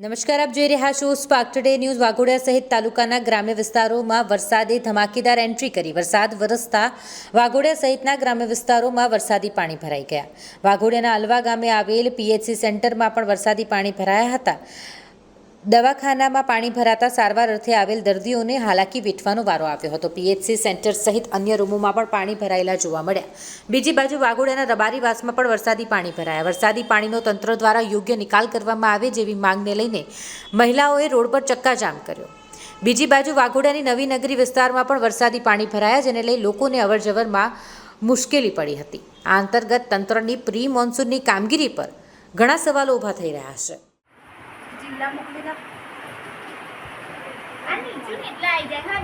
નમસ્કાર, આપ જોઈ રહ્યા છો સ્પાર્ક ટુડે ન્યૂઝ વાઘોડિયા સહિત તાલુકાના ગ્રામ્ય વિસ્તારોમાં વરસાદે ધમાકેદાર એન્ટ્રી કરી. વરસાદ વરસતા વાઘોડિયા સહિતના ગ્રામ્ય વિસ્તારોમાં વરસાદી પાણી ભરાઈ ગયા. વાઘોડિયાના અલવા ગામે આવેલ પીએચસી સેન્ટરમાં પણ વરસાદી પાણી ભરાયા હતા. દવાખાનામાં પાણી ભરાતા સારવાર અર્થે આવેલ દર્દીઓને હાલાકી વેઠવાનો વારો આવ્યો હતો. પીએચસી સેન્ટર સહિત અન્ય રૂમોમાં પણ પાણી ભરાયેલા જોવા મળ્યા. બીજી બાજુ વાઘોડિયાના રબારીવાસમાં પણ વરસાદી પાણી ભરાયા. વરસાદી પાણીનો તંત્ર દ્વારા યોગ્ય નિકાલ કરવામાં આવે જેવી માંગને લઈને મહિલાઓએ રોડ પર ચક્કાજામ કર્યો. બીજી બાજુ વાઘોડાની નવી નગરી વિસ્તારમાં પણ વરસાદી પાણી ભરાયા, જેને લઈ લોકોને અવરજવરમાં મુશ્કેલી પડી હતી. આ અંતર્ગત તંત્રની પ્રી મોન્સૂનની કામગીરી પર ઘણા સવાલો ઊભા થઈ રહ્યા છે. જિલ્લા મોકલી દો આ નીચે કેટલા આવી જાય હા